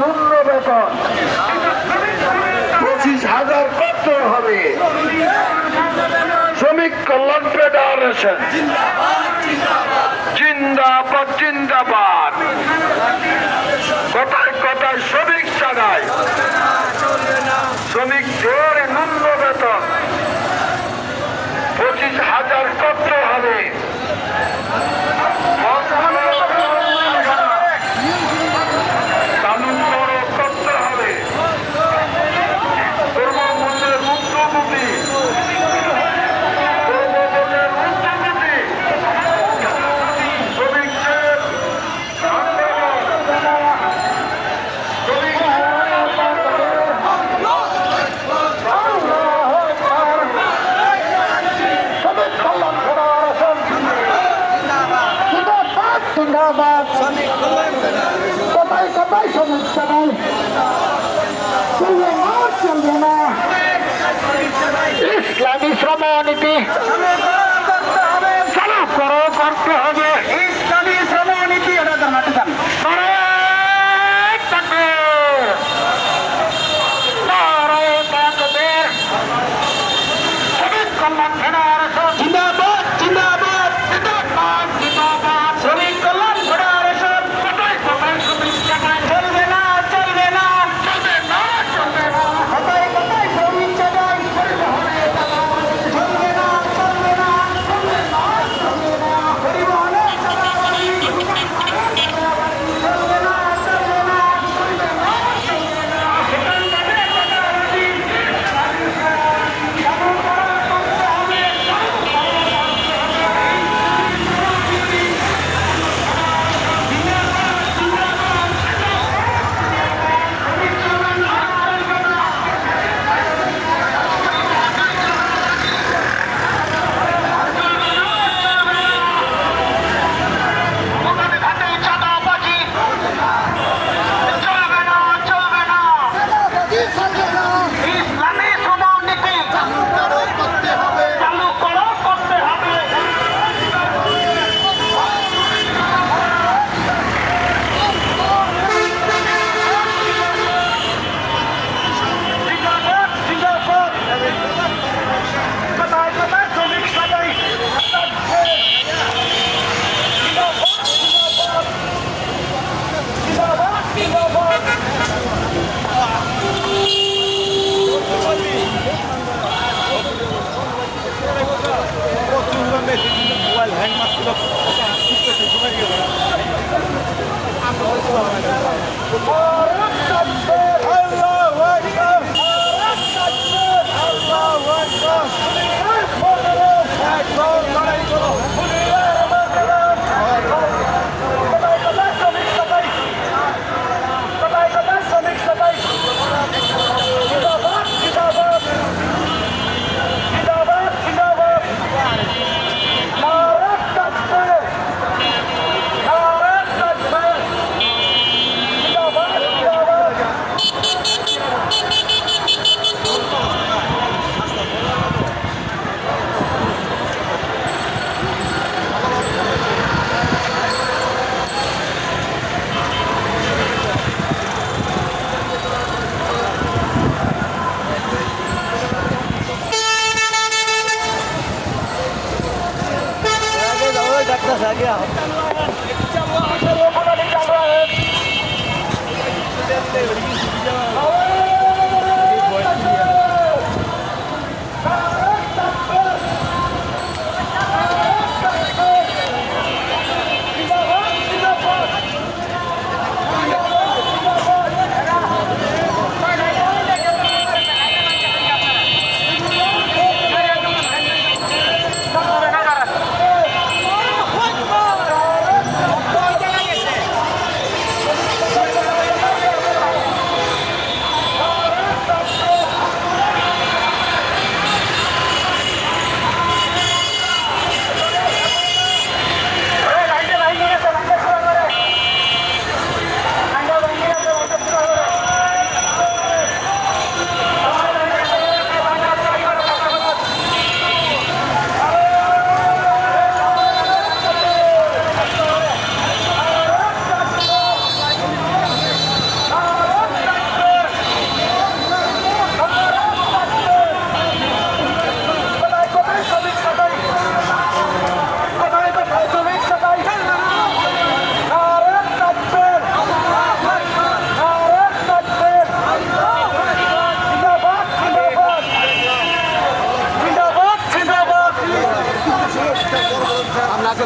নূন্য বেতন। পঁচিশ হাজার কত হবে। শ্রমিক কল্যাণ ফেডারেশন। জিন্দাবাদ জিন্দাবাদ। কথায় কথায় শ্রমিক চাগায় শ্রমিকদের নূন্য বেতন। পঁচিশ হাজার কত হবে। সময় সমনীতি লক্ষ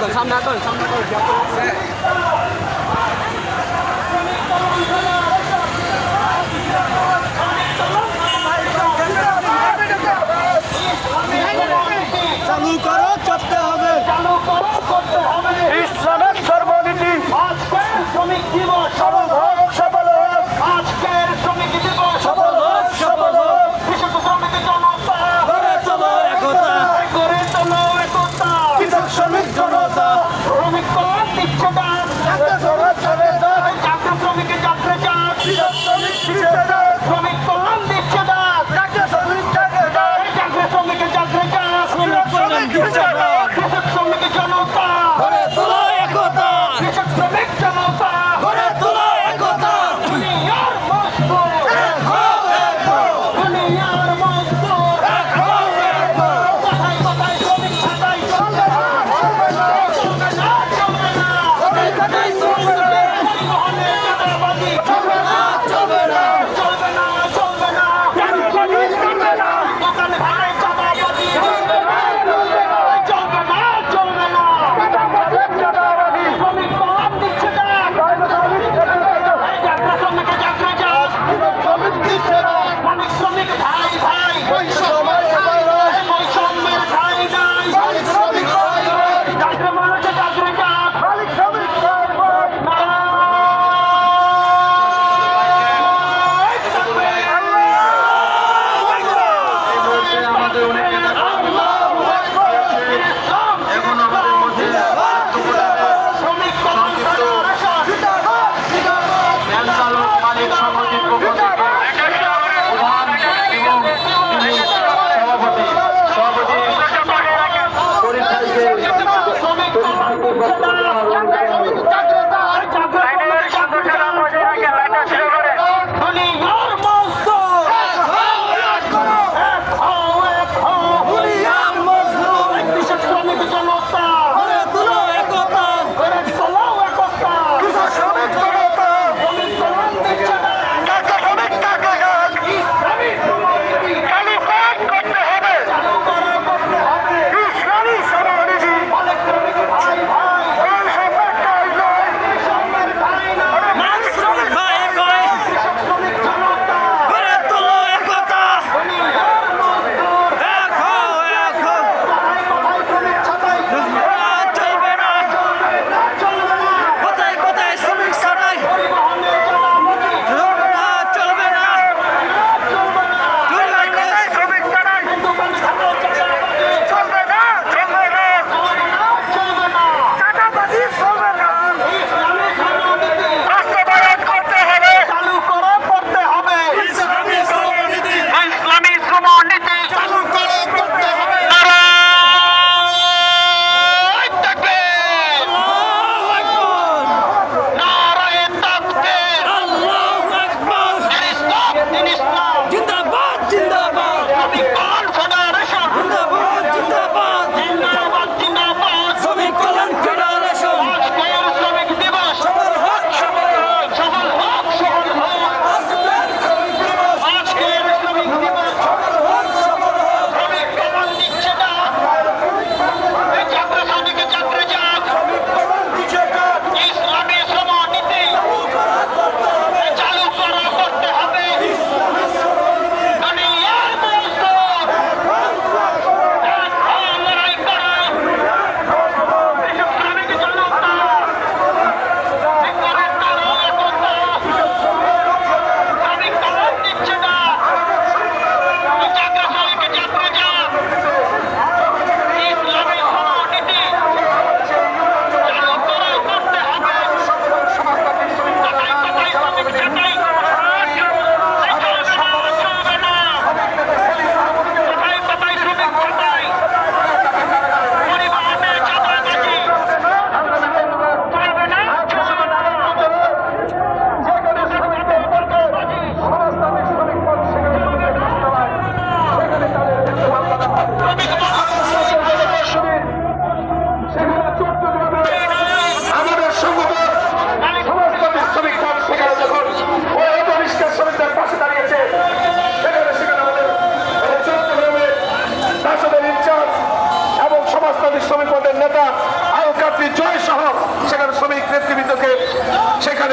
等三单都是三单这里比较多 করতে হবে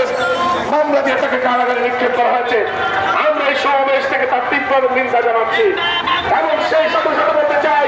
সেখানে মামলা দিয়ে তাকে কারাগারে নিক্ষেপ করা হয়েছে। আমরা এই সমাবেশ থেকে তার তীব্র নিন্দা জানাচ্ছি। এবং সেই সাথে সাথে বলতে চাই